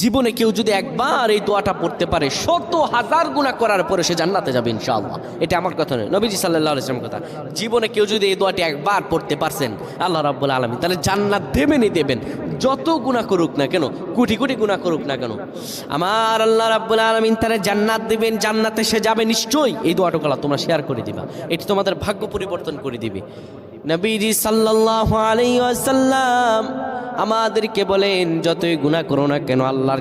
জীবনে কেউ যদি একবার এই দোয়াটা পড়তে পারে, শত হাজার গুণা করার পরে সে জান্নাতে যাবে ইনশাআল্লাহ। এটা আমার কথা নয়, নবীজি সাল্লাহ আলাইসলাম কথা। জীবনে কেউ যদি এই দোয়াটি একবার পড়তে পারছেন, আল্লাহ রাব্বুল আলমী তাহলে জান্নাত দেবেনই দেবেন। যত গুণা করুক না কেন, কোটি কোটি গুণা করুক না কেন, আমার আল্লাহ রাব্বুল আলমিন তারা জান্নাত দেবেন, জান্নাতে সে যাবে নিশ্চয়ই। এই দোয়াটুকলা তোমরা শেয়ার করে দিবা। এটি তোমাদের ভাগ্য পরিবর্তন করে দিবে। নবীজি সাল্লাল্লাহু আলাইহি ওয়াসাল্লাম আমাদেরকে বলেন যতই গুনাহ করো না কেন আল্লাহর